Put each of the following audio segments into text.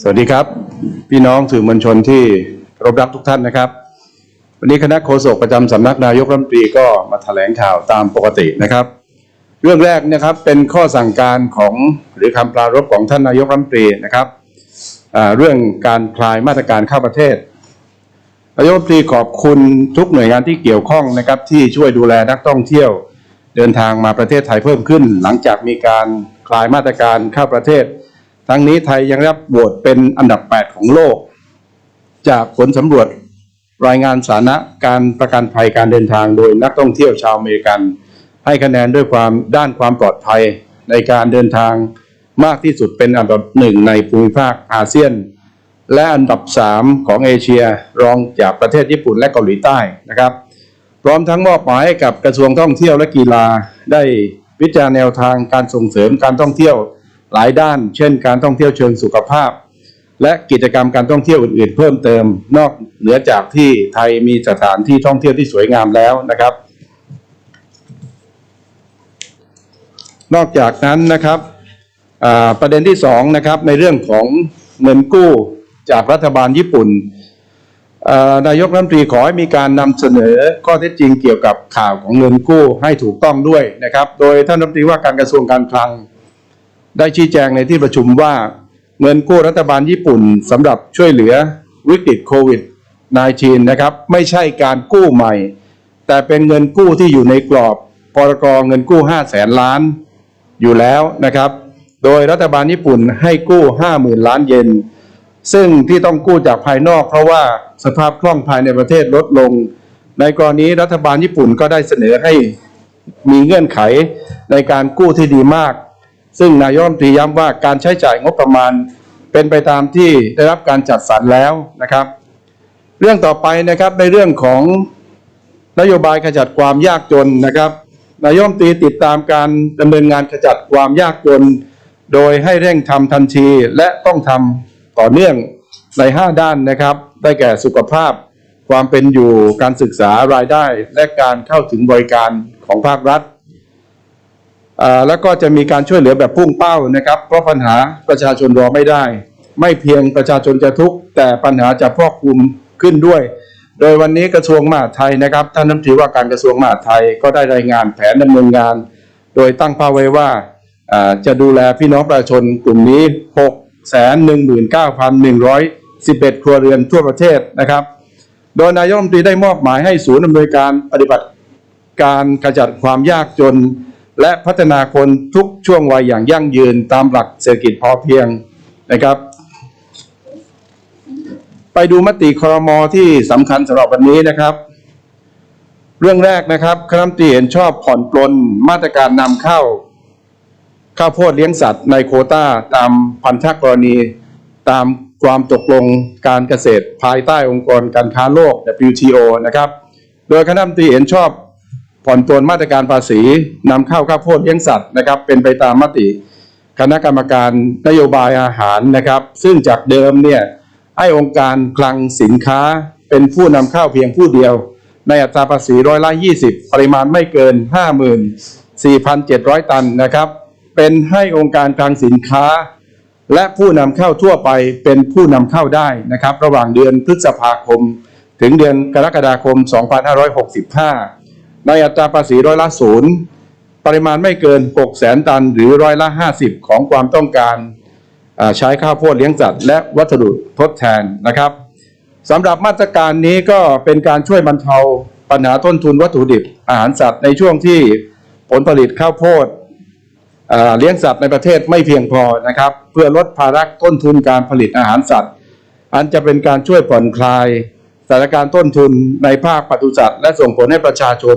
สวัสดีครับ พี่น้องสื่อมวลชนที่รพรักทุกท่านนะครับ วันนี้คณะโฆษกประจำสำนักนายกรัฐมนตรีก็มาแถลงข่าวตามปกตินะครับ เรื่องแรกนะครับเป็นข้อสั่งการของหรือคำปรารภของท่านนายกรัฐมนตรีนะครับเรื่องการคลายมาตรการเข้าประเทศนายกรัฐมนตรีขอบคุณทุกหน่วยงานที่เกี่ยวข้องนะครับ ที่ช่วยดูแลนักท่องเที่ยว เดินทางมาประเทศไทยเพิ่มขึ้น หลังจากมีการ คลายมาตรการเข้าประเทศ ทั้งนี้ไทยยังรับโหวตเป็นอันดับ 8 ของโลก จากผลสำรวจรายงานสาระการประกันภัยการเดินทางโดยนักท่องเที่ยวชาวอเมริกัน ให้คะแนนด้วยความด้านความปลอดภัยในการเดินทางมากที่สุดเป็นอันดับหนึ่งในภูมิภาคอาเซียน และอันดับ 3 ของเอเชียรองจากประเทศญี่ปุ่นและเกาหลีใต้นะครับ พร้อมทั้งมอบหมายให้กับกระทรวงท่องเที่ยวและกีฬาได้ วิจารณ์แนวทางการส่งเสริมการท่องเที่ยวหลายด้าน เช่น การท่องเที่ยวเชิงสุขภาพ และกิจกรรมการท่องเที่ยวอื่นๆ เพิ่มเติม นอกเหนือจากที่ไทยมีสถานที่ท่องเที่ยวที่สวยงามแล้วนะครับ นอกจากนั้นนะครับประเด็นที่สองนะครับในเรื่องของเงินกู้จากรัฐบาลญี่ปุ่น นายกรัฐมนตรีขอให้มีการนำเสนอข้อเท็จจริงเกี่ยวกับข่าวของเงินกู้ให้ถูกต้องด้วยนะครับ โดยท่านรัฐมนตรีว่าการกระทรวงการคลัง ได้ชี้แจงในที่ประชุมว่าเงินกู้รัฐบาลญี่ปุ่นสำหรับช่วยเหลือวิกฤตโควิด -19 นะครับไม่ใช่การกู้ใหม่ แต่เป็นเงินกู้ที่อยู่ในกรอบพรกเงินกู้5แสนล้านอยู่แล้วนะครับ โดยรัฐบาลญี่ปุ่นให้กู้ 50,000 ล้านเยน ซึ่งที่ต้องกู้จากภายนอก เพราะว่าสภาพคล่องภายในประเทศลดลง ในกรณีรัฐบาลญี่ปุ่นก็ได้เสนอให้มีเงื่อนไขในการกู้ที่ดีมาก ซึ่งนายกรัฐมนตรีย้ำว่าการใช้จ่ายงบประมาณเป็นไปตามที่ได้รับการจัดสรรแล้วนะครับ เรื่องต่อไปนะครับในเรื่องของนโยบายขจัดความยากจนนะครับนายกรัฐมนตรีติดตามการดำเนินงานขจัดความยากจน โดยให้เร่งทำทันทีและต้องทำ ต่อเนื่องใน 5 ด้านนะครับ ได้แก่สุขภาพ ความเป็นอยู่การศึกษารายได้ และการเข้าถึงบริการของภาครัฐอ่าแล้วก็จะมีการช่วยเหลือแบบพุ่งเป้านะครับ เพราะปัญหาประชาชนรอไม่ได้ ไม่เพียงประชาชนจะทุกข์แต่ปัญหาจะพอกคลุมขึ้นด้วย โดยวันนี้กระทรวงมหาดไทยนะครับท่านน้ำตรีว่าการกระทรวงมหาดไทยก็ได้รายงานแผนดำเนินงาน โดยตั้งเป้าไว้ว่าอ่าจะดูแลพี่น้องประชาชนกลุ่มนี้ 6 1 9 1 1 1ครัวเรือนทั่วประเทศนะครับ โดยนายกรัฐมนตรีได้มอบหมายให้ศูนย์อำนวยการปฏิบัติการขจัดความยากจน และพัฒนาคนทุกช่วงวัยอย่างยั่งยืนตามหลักเศรษฐกิจพอเพียงนะครับ ไปดูมติครมที่สำคัญสำหรับวันนี้นะครับ เรื่องแรกนะครับคณะรัฐมนตรีเห็นชอบผ่อนปลนมาตรการนำเข้า ข้าวโพดเลี้ยงสัตว์ในโคต้าตามพันธกรณี ตามความตกลงการเกษตรภายใต้องค์กรการค้าโลก WTO นะครับ โดยคณะมนตรีเห็นชอบผ่อนปลนมาตรการภาษีนำเข้าข้าวโพดเลี้ยงสัตว์นะครับเป็นไปตามมติคณะกรรมการนโยบายอาหารนะครับ ซึ่งจากเดิมเนี่ยให้องค์การคลังสินค้าเป็นผู้นำเข้าเพียงผู้เดียว ในอัตราภาษีร้อยละ 20 ปริมาณไม่เกิน 54,700 ตันนะครับ เป็นให้องค์การคลังสินค้า และผู้นำเข้าทั่วไปเป็นผู้นำเข้าได้นะครับ ระหว่างเดือนพฤษภาคม ถึงเดือนกรกฎาคม 2565 ในอัตราภาษีร้อยละศูนย์ปริมาณไม่เกิน 6 แสนตันหรือร้อยละ 50 ของความต้องการใช้ข้าวโพดเลี้ยงสัตว์และวัสดุทดแทนนะครับสำหรับมาตรการนี้ก็เป็นการช่วยบรรเทาปัญหาต้นทุนวัตถุดิบอาหารสัตว์ในช่วงที่ผลผลิตข้าวโพด เลี้ยงสัตว์ในประเทศไม่เพียงพอนะครับ เพื่อลดภาระต้นทุนการผลิตอาหารสัตว์ อันจะเป็นการช่วยผ่อนคลายสถานการณ์ต้นทุนในภาคปศุสัตว์และส่งผลให้ประชาชน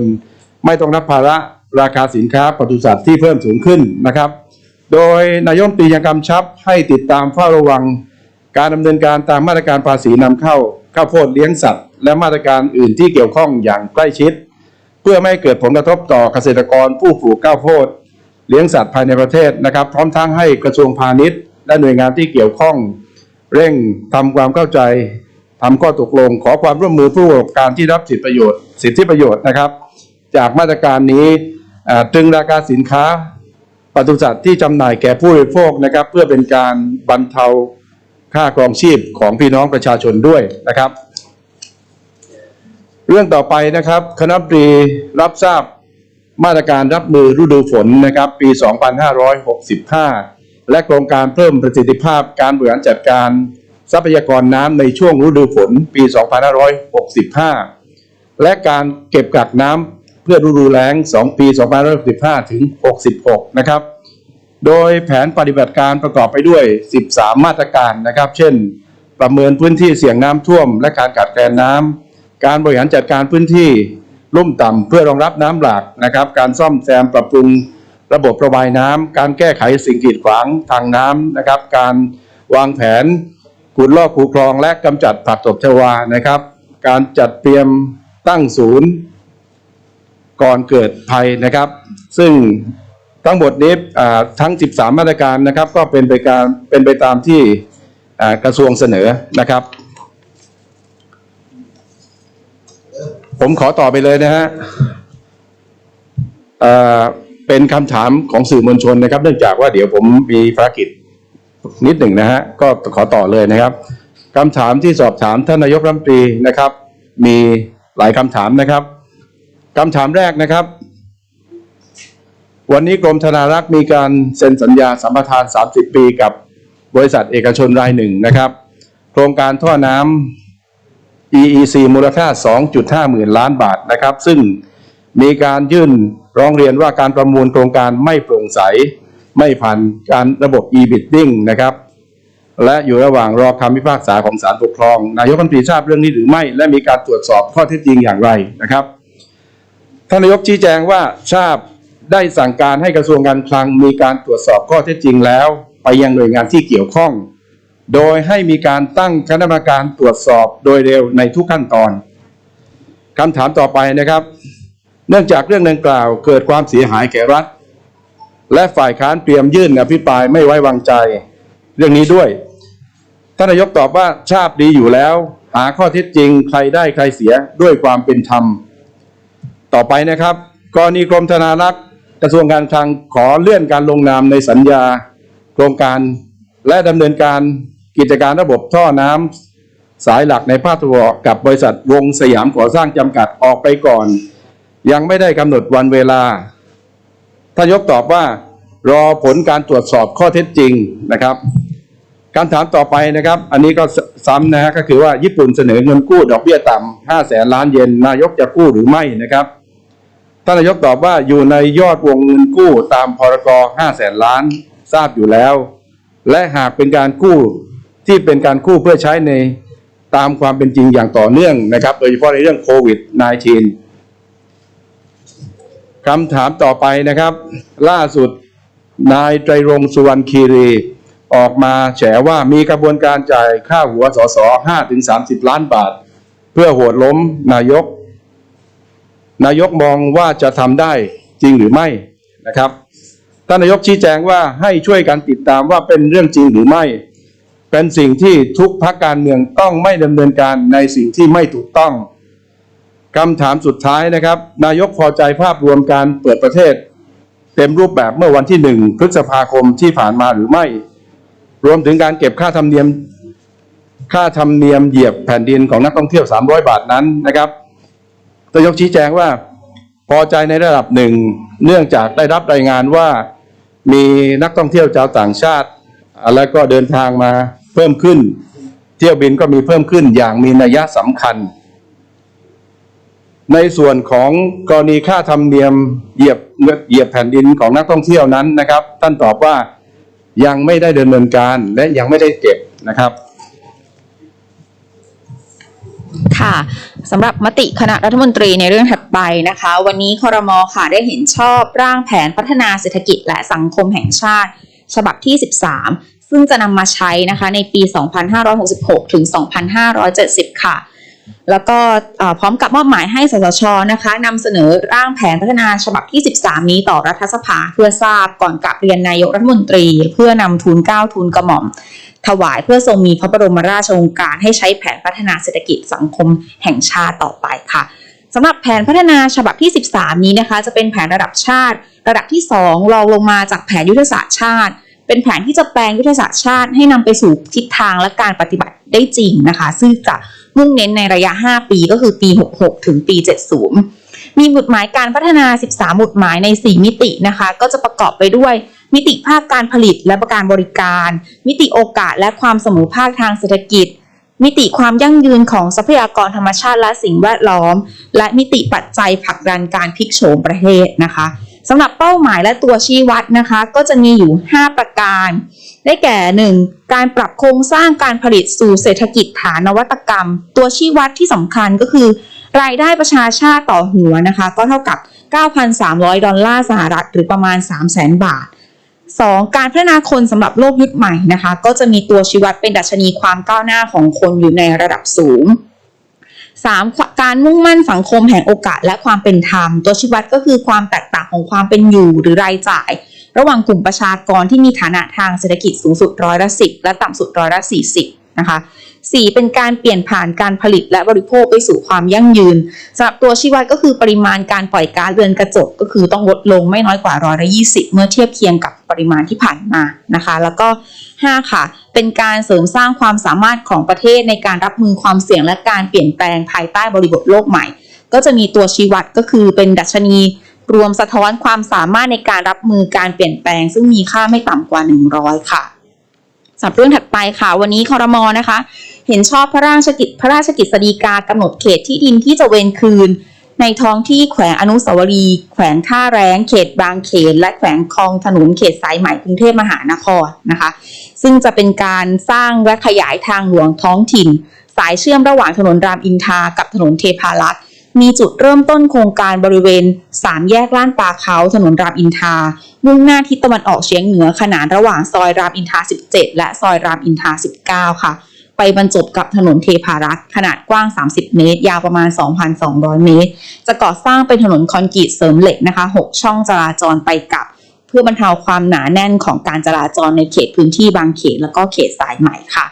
ไม่ต้องรับภาระราคาสินค้าปศุสัตว์ที่เพิ่มสูงขึ้นนะครับ โดยนายมตียังกำชับให้ติดตามเฝ้าระวัง การดำเนินการตามมาตรการภาษีนำเข้าข้าวโพดเลี้ยงสัตว์ และมาตรการอื่นที่เกี่ยวข้องอย่างใกล้ชิด เพื่อไม่ให้เกิดผลกระทบต่อเกษตรกรผู้ปลูกข้าวโพด เลี้ยงสัตว์ภายในประเทศนะครับ พร้อมทั้งให้กระทรวงพาณิชย์ และหน่วยงานที่เกี่ยวข้อง เร่งทำความเข้าใจทำข้อตกลงขอความร่วมมือผู้ประกอบการที่รับสิทธิประโยชน์ สิทธิประโยชน์นะครับ จากมาตรการนี้ตรึงราคาสินค้าปศุสัตว์ที่จำหน่ายแก่ผู้บริโภคนะครับ เพื่อเป็นการบรรเทาค่าครองชีพของพี่น้องประชาชนด้วยนะครับ เรื่องต่อไปนะครับ คณะรัฐมนตรีรับทราบ มาตรการรับมือฤดูฝนนะครับปี 2565 และโครงการเพิ่มประสิทธิภาพการบริหารจัดการทรัพยากรน้ำในช่วงฤดูฝนปี 2565 และการเก็บกักน้ำเพื่อฤดูแล้ง 2 ปี 2565 ถึง 66 นะครับ โดยแผนปฏิบัติการประกอบไปด้วย 13 มาตรการนะครับ เช่น ประเมินพื้นที่เสี่ยงน้ำท่วม และการขาดแคลนน้ำการบริหารจัดการพื้นที่ ลุ่มต่ำเพื่อรองรับน้ำหลากนะครับ การซ่อมแซมปรับปรุงระบบระบายน้ำการแก้ไขสิ่งกีดขวางทางน้ำนะครับ การวางแผนขุดลอกคูคลองและกำจัดผักตบชวานะครับ การจัดเตรียมตั้งศูนย์ ก่อนเกิดภัยนะครับ ซึ่งทั้งหมดนี้ทั้ง 13 มาตรการนะครับ ก็เป็นไปการเป็นไปตามที่กระทรวงเสนอนะครับ ผมขอต่อไปเลยนะฮะเป็นคำถามของสื่อมวลชนนะครับ เนื่องจากว่าเดี๋ยวผมมีภารกิจนิดหนึ่งนะฮะก็ขอต่อเลยนะครับคำถามที่สอบถามท่านนายกรัฐมนตรีนะครับ มีหลายคำถามนะครับคำถามแรกนะครับ วันนี้กรมธนารักษ์มีการเซ็นสัญญาสัมปทาน 30 ปีกับบริษัทเอกชนรายหนึ่งนะครับ โครงการท่อน้ำ EEC มูลค่า 2.5 หมื่นล้านบาทนะครับ ซึ่งมีการยื่นร้องเรียนว่าการประมูลโครงการไม่โปร่งใส ไม่ผ่านการระบบ e-bidding นะครับ และอยู่ระหว่างรอคำพิพากษาของศาลปกครอง นายกรัฐมนตรีทราบเรื่องนี้หรือไม่ และมีการตรวจสอบข้อเท็จจริงอย่างไรนะครับท่านนายกชี้แจงว่าทราบได้สั่งการให้กระทรวงการคลังมีการตรวจสอบข้อเท็จจริงแล้ว ไปยังหน่วยงานที่เกี่ยวข้อง โดยให้มีการตั้งคณะกรรมการตรวจสอบโดยเร็วในทุกขั้นตอนคำถามต่อไปนะครับ เนื่องจากเรื่องดังกล่าวเกิดความเสียหายแก่รัฐ และฝ่ายค้านเตรียมยื่นอภิปรายไม่ไว้วางใจ เรื่องนี้ด้วย ท่านนายกตอบว่าทราบดีอยู่แล้ว หาข้อเท็จจริงใครได้ใครเสียด้วยความเป็นธรรม ต่อไปนะครับกรณีกรมธนารักษ์กระทรวงการคลังขอเลื่อนการลงนามในสัญญา โครงการและดำเนินการ กิจการระบบท่อน้ำสายหลักในภาคตะวันออกกับบริษัทวงสยามก่อสร้างจำกัดออกไปก่อน ยังไม่ได้กำหนดวันเวลาท่านยกตอบว่ารอผลการตรวจสอบข้อเท็จจริงนะครับการถามต่อไปนะครับ อันนี้ก็ซ้ำนะฮะก็คือว่าญี่ปุ่นเสนอเงินกู้ดอกเบี้ยต่ำ5แสนล้านเยนนายกจะกู้หรือไม่นะครับท่านนายกตอบว่าอยู่ในยอดวงเงินกู้ตามพรก5แสนล้านทราบอยู่แล้ว และหากเป็นการกู้ ที่เป็นการกู้เพื่อใช้ในตามความเป็นจริงอย่างต่อเนื่องนะครับ โดยเฉพาะในเรื่องโควิด -19 คำถามต่อไปนะครับ ล่าสุดนายไตรรงสุวรรณคีรี ออกมาแฉว่ามีกระบวนการจ่ายค่าหัวสส5ถึง30 ล้านบาท เพื่อโหวตล้มนายก นายกมองว่าจะทำได้จริงหรือไม่นะครับท่านนายกชี้แจงว่าให้ช่วยกันติดตามว่าเป็นเรื่องจริงหรือไม่ เป็นสิ่งที่ทุกพักการเมืองต้องไม่ดำเนินการในสิ่งที่ไม่ถูกต้องคำถามสุดท้ายนะครับ นายกพอใจภาพรวมการเปิดประเทศ เต็มรูปแบบเมื่อวันที่หนึ่งพฤษภาคมที่ผ่านมาหรือไม่ รวมถึงการเก็บค่าธรรมเนียม ค่าธรรมเนียมเหยียบแผ่นดินของนักท่องเที่ยว 300 บาทนั้นนะครับนายกชี้แจงว่าพอใจในระดับหนึ่งเนื่องจากได้รับรายงานว่ามีนักท่องเที่ยวชาวต่างชาติ แล้วก็เดินทางมา เพิ่มขึ้น เที่ยวบินก็มีเพิ่มขึ้นอย่างมีนัยสำคัญ ในส่วนของกรณีค่าธรรมเนียมเหยียบเหยียบแผ่นดินของนักท่องเที่ยวนั้นนะครับ ท่านตอบว่ายังไม่ได้ดำเนินการและยังไม่ได้เก็บนะครับค่ะสำหรับมติคณะรัฐมนตรีในเรื่องถัดไปนะคะ วันนี้คอรมอค่ะได้เห็นชอบร่างแผนพัฒนาเศรษฐกิจและสังคมแห่งชาติ ฉบับที่ 13 ซึ่งจะนำมาใช้นะคะในปี 2566 ถึง 2570 ค่ะ แล้วก็พร้อมกับมอบหมายให้สสชนะคะนำเสนอร่างแผนพัฒนาฉบับที่ 13 นี้ต่อรัฐสภาเพื่อทราบก่อนกลับเรียนนายกรัฐมนตรี เพื่อนำทูลเก้าทูลกระหม่อม ถวายเพื่อทรงมีพระบรมราชโองการให้ใช้แผนพัฒนาเศรษฐกิจสังคมแห่งชาติต่อไปค่ะสำหรับแผนพัฒนาฉบับที่ 13 นี้นะคะ จะเป็นแผนระดับชาติ ระดับที่ 2 รองลงมาจากแผนยุทธศาสตร์ชาติ เป็นแผนที่จะแปลงยุทธศาสตร์ชาติให้นำไปสู่ทิศทางและการปฏิบัติได้จริงนะคะ ซึ่งจะมุ่งเน้นในระยะ 5 ปีก็คือปี 66 ถึงปี 70 มีหมุดหมายการพัฒนา 13 หมุดหมายใน 4 มิตินะคะ ก็จะประกอบไปด้วย มิติภาคการผลิตและการบริการ มิติโอกาสและความเสมอภาคทางเศรษฐกิจ มิติความยั่งยืนของทรัพยากรธรรมชาติและสิ่งแวดล้อม และมิติปัจจัยผลักดันการพลิกโฉมประเทศนะคะ สำหรับเป้าหมายและตัวชี้วัดนะคะ ก็จะมีอยู่ 5 ประการ ได้แก่ 1. การปรับโครงสร้างการผลิตสู่เศรษฐกิจฐานนวัตกรรม ตัวชี้วัดที่สำคัญก็คือ รายได้ประชาชาติต่อหัวนะคะ ก็เท่ากับ 9,300 ดอลลาร์สหรัฐ หรือประมาณ 300,000 บาท 2. การพัฒนาคนสำหรับโลกยุคใหม่นะคะ ก็จะมีตัวชี้วัดเป็นดัชนีความก้าวหน้าของคนอยู่ในระดับสูง 3. การมุ่งมั่นสังคมแห่งโอกาสและความเป็นธรรม ตัวชี้วัดก็คือความแตกต่างของความเป็นอยู่หรือรายจ่าย ระหว่างกลุ่มประชากรที่มีฐานะทางเศรษฐกิจสูงสุดร้อยละสิบและต่ำสุดร้อยละสี่สิบ นะคะ 4. เป็นการเปลี่ยนผ่านการผลิตและบริโภคไปสู่ความยั่งยืนสำหรับตัวชี้วัดก็คือปริมาณการปล่อยก๊าซเรือนกระจกก็คือต้องลดลงไม่น้อยกว่าร้อยละยี่สิบเมื่อเทียบเคียงกับปริมาณที่ผ่านมานะคะ แล้วก็5ค่ะ เป็นการเสริมสร้างความสามารถของประเทศในการรับมือความเสี่ยงและการเปลี่ยนแปลงภายใต้บริบทโลกใหม่ ก็จะมีตัวชี้วัดก็คือเป็นดัชนี รวมสะท้อนความสามารถในการรับมือการเปลี่ยนแปลง ซึ่งมีค่าไม่ต่ำกว่า 100 ค่ะ สำหรับเรื่องถัดไปค่ะ วันนี้คอรมอนะคะ เห็นชอบพระราชกิจพระราชกิจสีกากำหนดเขตที่ดินที่จะเวนคืน ในท้องที่แขวงอนุสาวรีย์แขวงท่าแรงเขตบางเขน และแขวงคลองถนนเขตสายใหม่กรุงเทพมหานครนะคะ ซึ่งจะเป็นการสร้างและขยายทางหลวงท้องถิ่น สายเชื่อมระหว่างถนนรามอินทากับถนนเทพารักษ์ มีจุดเริ่มต้นโครงการบริเวณสามแยกล้านปลาเขาถนนรามอินทรามุ่งหน้าทิศตะวันออกเฉียงเหนือขนานระหว่างซอยรามอินทรา17 และซอยรามอินทรา19 ค่ะ ไปบรรจบกับถนนเทพารักษ์ขนาดกว้าง 30 เมตร ยาวประมาณ 2,200 เมตร จะก่อสร้างเป็นถนนคอนกรีตเสริมเหล็กนะคะ 6 ช่องจราจรไปกลับ เพื่อบรรเทาความหนาแน่นของการจราจรในเขตพื้นที่บางเขต แล้วก็เขตสายใหม่ค่ะ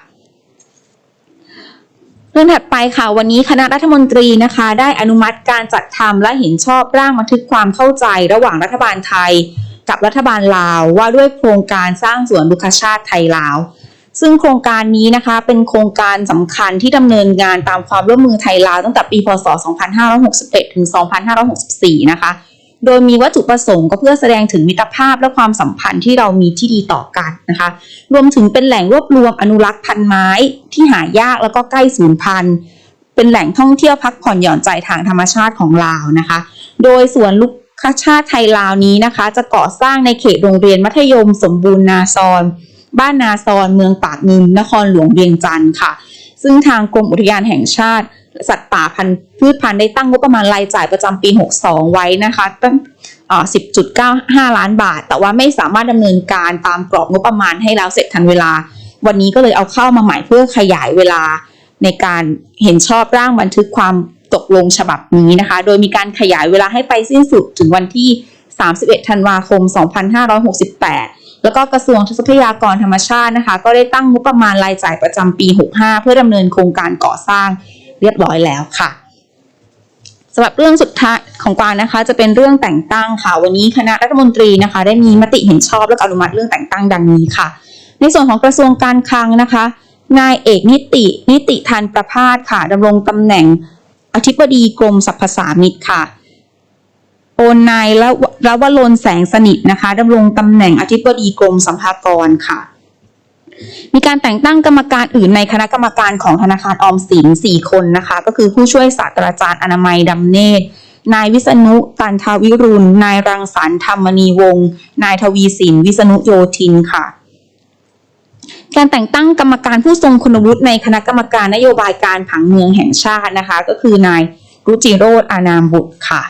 รื่องถัดไปค่ะวันนี้คณะรัฐมนตรีนะคะ ได้อนุมัติการจัดทำและเห็นชอบร่างบันทึกความเข้าใจระหว่างรัฐบาลไทย กับรัฐบาลลาวว่าด้วยโครงการสร้างสวนบุคชาติไทยลาว ซึ่งโครงการนี้นะคะเป็นโครงการสำคัญที่ดำเนินงานตามความร่วมมือไทยลาวตั้งแต่ปีพศ 2561 ถึง 2564 นะคะ โดยมีวัตถุประสงค์ก็เพื่อแสดงถึงมิตรภาพและความสัมพันธ์ที่เรามีที่ดีต่อกันนะคะ รวมถึงเป็นแหล่งรวบรวมอนุรักษ์พันไม้ที่หายากแล้วก็ใกล้สูญพันธุ์ เป็นแหล่งท่องเที่ยวพักผ่อนหย่อนใจทางธรรมชาติของลาวนะคะ โดยสวนลูกคชาติไทยลาวนี้นะคะ จะก่อสร้างในเขตโรงเรียนมัธยมสมบูรณ์นาซอน บ้านนาซอน เมืองปากงิมนครหลวงเวียงจันทร์ค่ะ ซึ่งทางกรมอุทยานแห่งชาติ สัตว์ป่าพันธุ์พืชพันธุ์ได้ตั้งงบประมาณรายจ่ายประจำปี 62 ไว้นะคะตั้งเอ่อ10.95 ล้านบาท แต่ว่าไม่สามารถดำเนินการตามกรอบงบประมาณให้แล้วเสร็จทันเวลา วันนี้ก็เลยเอาเข้ามาใหม่เพื่อขยายเวลาในการเห็นชอบร่างบันทึกความตกลงฉบับนี้นะคะ โดยมีการขยายเวลาให้ไปสิ้นสุดถึงวันที่ 31 ธันวาคม 2568 แล้วก็กระทรวงทรัพยากรธรรมชาตินะคะ ก็ได้ตั้งงบประมาณรายจ่ายประจำปี 65 เพื่อดำเนินโครงการก่อสร้าง เรียบร้อยแล้วค่ะสำหรับเรื่องสุดท้ายของกวางนะคะ จะเป็นเรื่องแต่งตั้งค่ะ วันนี้คณะรัฐมนตรีนะคะ ได้มีมติเห็นชอบและอนุมัติเรื่องแต่งตั้งดังนี้ค่ะ ในส่วนของกระทรวงการคลังนะคะนายเอกนิติ นิติทันประพาสค่ะดำรงตำแหน่งอธิบดีกรมสรรพสามิตค่ะโอนนายละละวลนแสงสนิทนะคะดำรงตำแหน่งอธิบดีกรมสัมภากรค่ะ มีการแต่งตั้งกรรมการอื่นในคณะกรรมการของธนาคารออมสินสี่คนนะคะ ก็คือผู้ช่วยศาสตราจารย์อนามัยดำเนตรนายวิษณุตันทวิรุณ นายรังสรรค์ธรรมนีวงศ์นายทวีสิน วิษณุโยธินค่ะ การแต่งตั้งกรรมการผู้ทรงคุณวุฒิในคณะกรรมการนโยบายการผังเมืองแห่งชาตินะคะ ก็คือนายรุจิโรธอานามบุตรค่ะ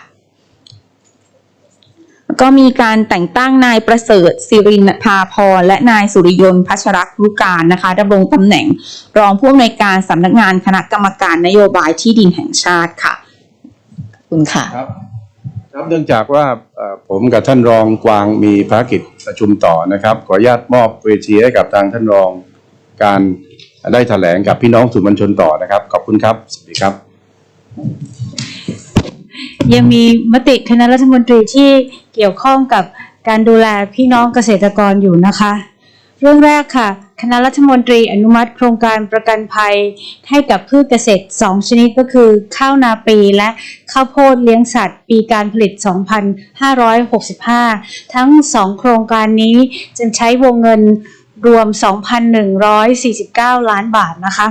ก็มีการแต่งตั้งนายประเสริฐสิรินภาพรและนายสุริยนต์พัชรักรุการนะคะดำรงตำแหน่ง รองผู้อำนวยการสำนักงานคณะกรรมการนโยบายที่ดินแห่งชาติค่ะ คุณค่ะครับครับเนื่องจากว่าผมกับท่านรองกวางมีภารกิจประชุมต่อนะครับ ขออนุญาตมอบเวทีให้กับทางท่านรองการได้แถลงกับพี่น้องสื่อมวลชนต่อนะครับ ขอบคุณครับ สวัสดีครับ ยังมีมติคณะรัฐมนตรีที่เกี่ยวข้องกับการดูแลพี่น้องเกษตรกรอยู่นะคะ เรื่องแรกค่ะ คณะรัฐมนตรีอนุมัติโครงการประกันภัย ให้กับพืชเกษตร 2 ชนิดก็คือ ข้าวนาปีและข้าวโพดเลี้ยงสัตว์ ปีการผลิต 2565 ทั้ง 2 โครงการนี้จะใช้วงเงินรวม 2,149 ล้านบาทนะคะ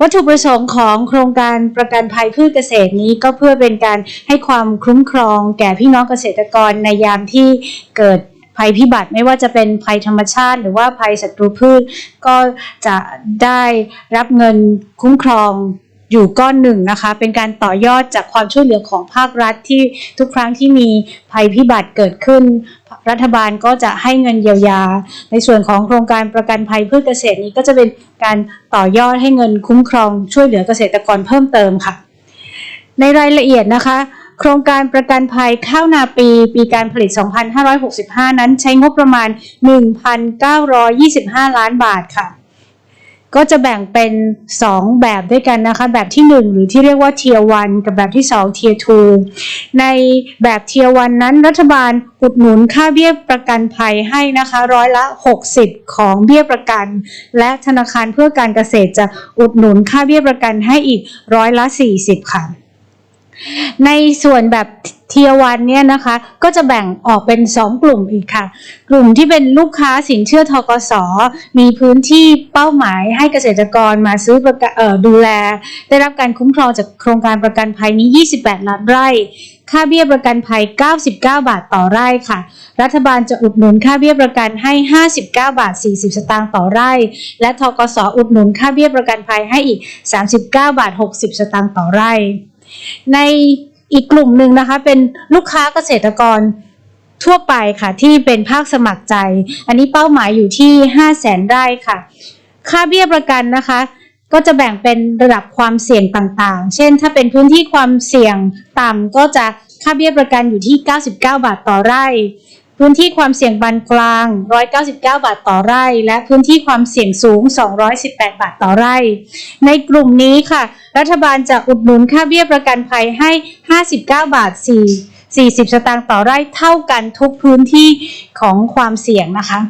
วัตถุประสงค์ของโครงการประกันภัยพืชเกษตรนี้ก็เพื่อเป็นการให้ความคุ้มครองแก่พี่น้องเกษตรกรในยามที่เกิดภัยพิบัติไม่ว่าจะเป็นภัยธรรมชาติ หรือว่าภัยศัตรูพืช ก็จะได้รับเงินคุ้มครอง อยู่ก้อนหนึ่งนะคะ เป็นการต่อยอดจากความช่วยเหลือของภาครัฐที่ทุกครั้งที่มีภัยพิบัติเกิดขึ้น รัฐบาลก็จะให้เงินเยียวยา ในส่วนของโครงการประกันภัยพืชเกษตรนี้ก็จะเป็นการต่อยอดให้เงินคุ้มครองช่วยเหลือเกษตรกรเพิ่มเติมค่ะ ในรายละเอียดนะคะโครงการประกันภัยข้าวนาปีปีการผลิต 2565 นั้นใช้งบประมาณ 1,925 ล้านบาทค่ะ ก็จะแบ่งเป็น 2 แบบด้วยกันนะคะ แบบที่ 1 หรือที่เรียกว่าเทียวันกับแบบที่2 Tier 2ในแบบเทียวันนั้นรัฐบาลอุดหนุนค่าเบี้ยประกันภัยให้นะคะร้อยละ 60 ของเบี้ยประกัน และธนาคารเพื่อการเกษตรจะอุดหนุนค่าเบี้ยประกันให้อีกร้อยละ 40 ค่ะ ในส่วนแบบเทียวันเนี่ยนะคะ ก็จะแบ่งออกเป็น 2 กลุ่มอีกค่ะ กลุ่มที่เป็นลูกค้าสินเชื่อทกส มีพื้นที่เป้าหมายให้เกษตรกรมาซื้อประกันเอ่อดูแล ได้รับการคุ้มครองจากโครงการประกันภัยนี้ 28 ล้านไร่ ค่าเบี้ยประกันภัย 99 บาทต่อไร่ค่ะ รัฐบาลจะอุดหนุนค่าเบี้ยประกันให้ 59 บาท 40 สตางค์ต่อไร่ และทกสอุดหนุนค่าเบี้ยประกันภัยให้อีก 39 บาท 60 สตางค์ต่อไร่ ในอีกกลุ่มหนึ่งนะคะ เป็นลูกค้าเกษตรกรทั่วไปค่ะที่เป็นภาคสมัครใจ อันนี้เป้าหมายอยู่ที่ 5 0 0แสนไร่ค่ะ ค่าเบี้ยประกันนะคะ ก็จะแบ่งเป็นระดับความเสี่ยงต่างๆ เช่น ถ้าเป็นพื้นที่ความเสี่ยงต่ำก็จะค่าเบี้ยประกันอยู่ที่ 99 บาทต่อไร่ พื้นที่ความเสี่ยงปานกลาง 199 บาทต่อไร่ และพื้นที่ความเสี่ยงสูง 218 บาทต่อไร่ ในกลุ่มนี้ค่ะ รัฐบาลจะอุดหนุนค่าเบี้ยประกันภัยให้ 59 บาท 4 40 สตางค์ต่อไร่เท่ากันทุกพื้นที่ของความเสี่ยงนะคะ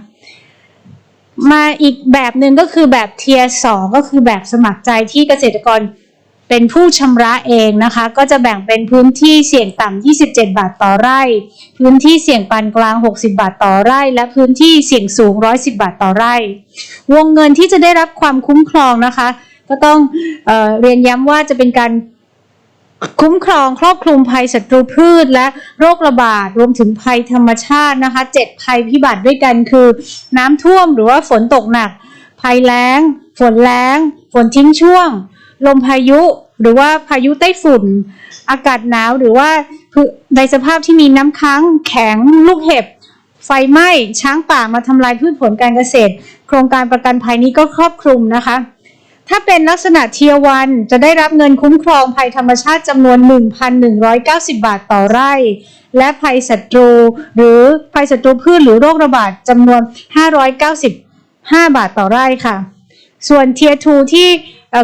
มาอีกแบบหนึ่งก็คือแบบเทียสองก็คือแบบสมัครใจที่เกษตรกรเป็นผู้ชำระเองนะคะ ก็จะแบ่งเป็นพื้นที่เสี่ยงต่ำ 27 บาทต่อไร่ พื้นที่เสี่ยงปานกลาง 60 บาทต่อไร่ และพื้นที่เสี่ยงสูง 110 บาทต่อไร่ วงเงินที่จะได้รับความคุ้มครองนะคะ ก็ต้องเอเรียนย้ำว่าจะเป็นการคุ้มครองครอบคลุมภัยศัตรูพืชและโรคระบาดรวมถึงภัยธรรมชาตินะคะเจ็ดภัยพิบัติด้วยกันคือ น้ำท่วมหรือว่าฝนตกหนัก ภัยแล้ง ฝนแล้ง ฝนทิ้งช่วง ลมพายุหรือว่าพายุไต้ฝุ่น อากาศหนาวหรือว่าในสภาพที่มีน้ำค้างแข็งลูกเห็บ ไฟไหม้ช้างป่ามาทำลายพืชผลการเกษตร โครงการประกันภัยนี้ก็ครอบคลุมนะคะ ถ้าเป็นลักษณะเทียวันจะได้รับเงินคุ้มครองภัยธรรมชาติจำนวน 1,190 บาทต่อไร่ และภัยศัตรู หรือภัยศัตรูพืชหรือโรคระบาดจำนวน 595 บาทต่อไร่ค่ะ ส่วนเทียทูที่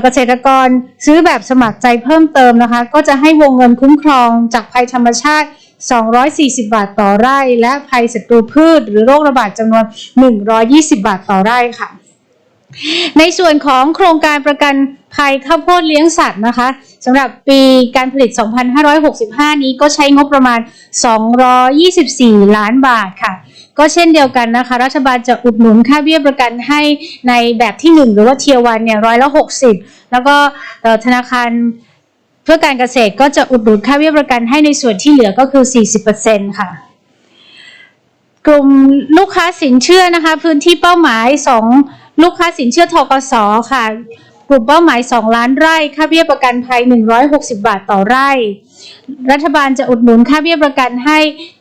เกษตรกรซื้อแบบสมัครใจเพิ่มเติมนะคะ ก็จะให้วงเงินคุ้มครองจากภัยธรรมชาติ 240 บาทต่อไร่ และภัยศัตรูพืช หรือโรคระบาดจำนวน 120 บาทต่อไร่ค่ะ ในส่วนของโครงการประกันภัยข้าวโพดเลี้ยงสัตว์นะคะสำหรับปีการผลิต 2565 นี้ก็ใช้งบประมาณ 224 ล้านบาทค่ะ ก็เช่นเดียวกันนะคะ รัฐบาลจะอุดหนุนค่าเบี้ยประกันให้ในแบบที่ 1 หรือว่าเทียวันเนี่ยร้อยละ 60 แล้วก็ธนาคารเพื่อการเกษตรก็จะอุดหนุนค่าเบี้ยประกันให้ในส่วนที่เหลือก็คือ 40%ค่ะกลุ่มลูกค้าสินเชื่อนะคะ พื้นที่เป้าหมาย 2 ลูกค้าสินเชื่อทกสค่ะ กลุ่มเป้าหมาย 2 ล้านไร่ ค่าเบี้ยประกันภัย 160 บาทต่อไร่ รัฐบาลจะอุดหนุนค่าเบี้ยประกันให้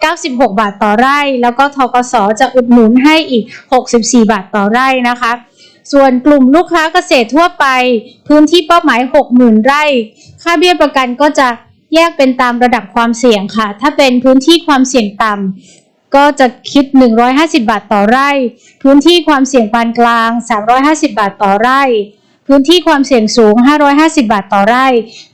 96 บาทต่อไร่ แล้วก็ทกสจะอุดหนุนให้อีก 64 บาทต่อไร่นะคะส่วนกลุ่มลูกค้าเกษตรทั่วไป พื้นที่เป้าหมาย 60,000 ไร่ ค่าเบี้ยประกันก็จะแยกเป็นตามระดับความเสี่ยงค่ะ ถ้าเป็นพื้นที่ความเสี่ยงต่ำ ก็จะคิด 150 บาทต่อไร่ พื้นที่ความเสี่ยงปานกลาง 350 บาทต่อไร่ พื้นที่ความเสี่ยงสูง 550 บาทต่อไร่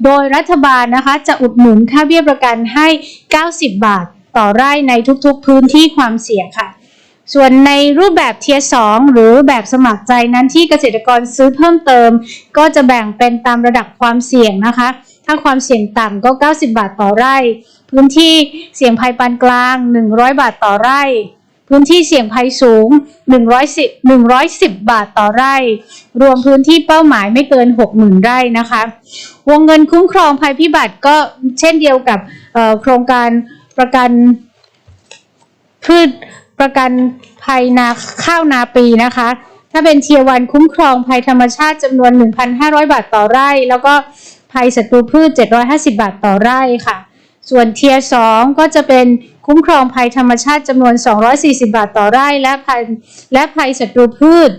โดยรัฐบาลนะคะจะอุดหนุนค่าเบี้ยประกันให้ 90 บาทต่อไร่ในทุกๆ พื้นที่ความเสี่ยงค่ะ ส่วนในรูปแบบเทียสองหรือแบบสมัครใจนั้นที่เกษตรกรซื้อเพิ่มเติม ก็จะแบ่งเป็นตามระดับความเสี่ยงนะคะ ถ้าความเสี่ยงต่ำก็ 90 บาทต่อไร่ พื้นที่เสี่ยงภัยปานกลาง 100 บาทต่อไร่ พื้นที่เสี่ยงภัยสูง 110 110 บาทต่อไร่ รวมพื้นที่เป้าหมายไม่เกิน 60,000 ไร่นะคะ วงเงินคุ้มครองภัยพิบัติก็เช่นเดียวกับโครงการประกันพืชประกันภัยนาข้าวนาปีนะคะ ถ้าเป็นเทียวันคุ้มครองภัยธรรมชาติจำนวน 1,500 บาทต่อไร่ แล้วก็ภัยศัตรูพืช 750 บาทต่อไร่ค่ะ ส่วนเทียสองก็จะเป็นคุ้มครองภัยธรรมชาติจำนวน 240 บาทต่อไร่ และภัยและภัยศัตรูพืช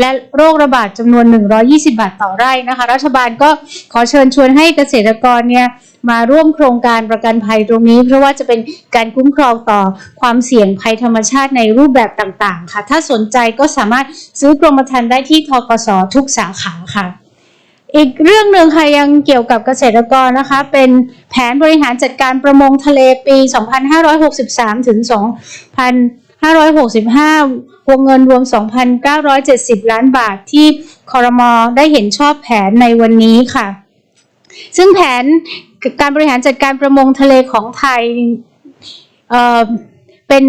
และโรคระบาดจำนวน 120 บาทต่อไร่นะคะ รัฐบาลก็ขอเชิญชวนให้เกษตรกรเนี่ยมาร่วมโครงการประกันภัยตรงนี้ เพราะว่าจะเป็นการคุ้มครองต่อความเสี่ยงภัยธรรมชาติในรูปแบบต่างๆ ค่ะ ถ้าสนใจก็สามารถซื้อกรมธรรม์ได้ที่ทกสทุกสาขาค่ะ อีกเรื่องหนึ่งค่ะยังเกี่ยวกับเกษตรกรนะคะ เป็นแผนบริหารจัดการประมงทะเลปี 2563 ถึง 2,565 วงเงินรวม 2,970 ล้านบาทที่คอรมอได้เห็นชอบแผนในวันนี้ค่ะ ซึ่งแผนการบริหารจัดการประมงทะเลของไทยเออเป็น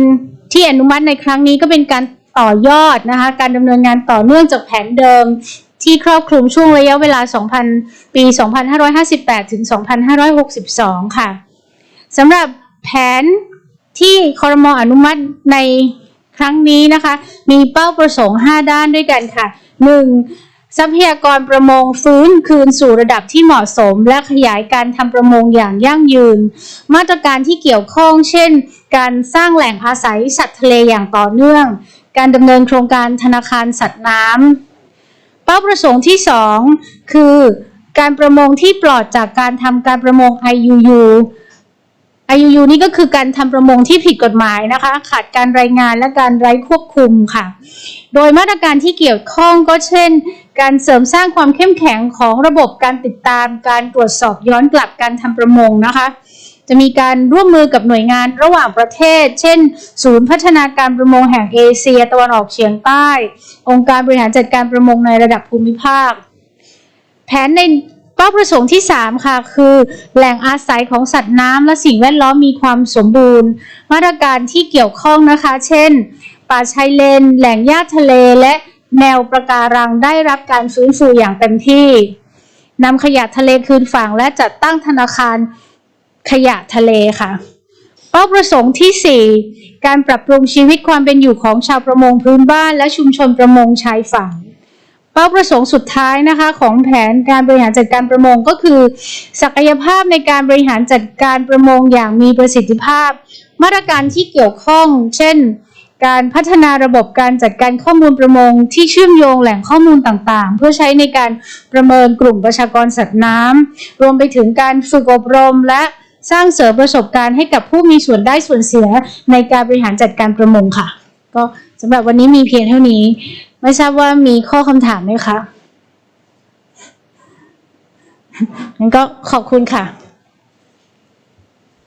ที่อนุมัติในครั้งนี้ก็เป็นการต่อยอดนะคะ การดำเนินงานต่อเนื่องจากแผนเดิม ที่ครอบคลุมช่วงระยะเวลา 2,000 ปี 2558 ถึง 2562 ค่ะสำหรับแผนที่คอรมออนุมัติในครั้งนี้นะคะ มีเป้าประสงค์ 5 ด้านด้วยกันค่ะ 1. ทรัพยากรประมงฟื้นคืนสู่ระดับที่เหมาะสม และขยายการทำประมงอย่างยั่งยืน มาตรการที่เกี่ยวข้อง เช่น การสร้างแหล่งอาศัยสัตว์ทะเลอย่างต่อเนื่อง การดำเนินโครงการธนาคารสัตว์น้ำ เป้าประสงค์ที่ 2 คือการประมงที่ปลอดจากการทำการประมง IUU IUU นี่ก็คือการทำประมงที่ผิดกฎหมายนะคะ ขาดการรายงานและการไร้ควบคุมค่ะ โดยมาตรการที่เกี่ยวข้องก็เช่น การเสริมสร้างความเข้มแข็งของระบบการติดตาม การตรวจสอบย้อนกลับการทำประมงนะคะ จะมีการร่วมมือกับหน่วยงานระหว่างประเทศ เช่น ศูนย์พัฒนาการประมงแห่งเอเชียตะวันออกเฉียงใต้ องค์การบริหารจัดการประมงในระดับภูมิภาค แผนในเป้าประสงค์ที่ 3 ค่ะ คือแหล่งอาศัยของสัตว์น้ำและสิ่งแวดล้อมมีความสมบูรณ์ มาตรการที่เกี่ยวข้องนะคะ เช่น ป่าชายเลน แหล่งหญ้าทะเลและแนวประการังได้รับการฟื้นฟูอย่างเต็มที่นำขยะทะเลคืนฝั่งและจัดตั้งธนาคาร ขยะทะเลค่ะเป้าประสงค์ที่ 4 การปรับปรุงชีวิตความเป็นอยู่ของชาวประมงพื้นบ้านและชุมชนประมงชายฝั่ง เป้าประสงค์สุดท้ายนะคะของแผนการบริหารจัดการประมงก็คือ ศักยภาพในการบริหารจัดการประมงอย่างมีประสิทธิภาพ มาตรการที่เกี่ยวข้อง เช่น การพัฒนาระบบการจัดการข้อมูลประมง ที่เชื่อมโยงแหล่งข้อมูลต่างๆ เพื่อใช้ในการประเมินกลุ่มประชากรสัตว์น้ำรวมไปถึงการฝึกอบรมและ สร้างเสริมประสบการณ์ให้กับผู้มีส่วนได้ส่วนเสียในการบริหารจัดการประมงค่ะ ก็สำหรับวันนี้มีเพียงเท่านี้ ไม่ทราบว่ามีข้อคำถามไหมคะงั้นก็ขอบคุณค่ะ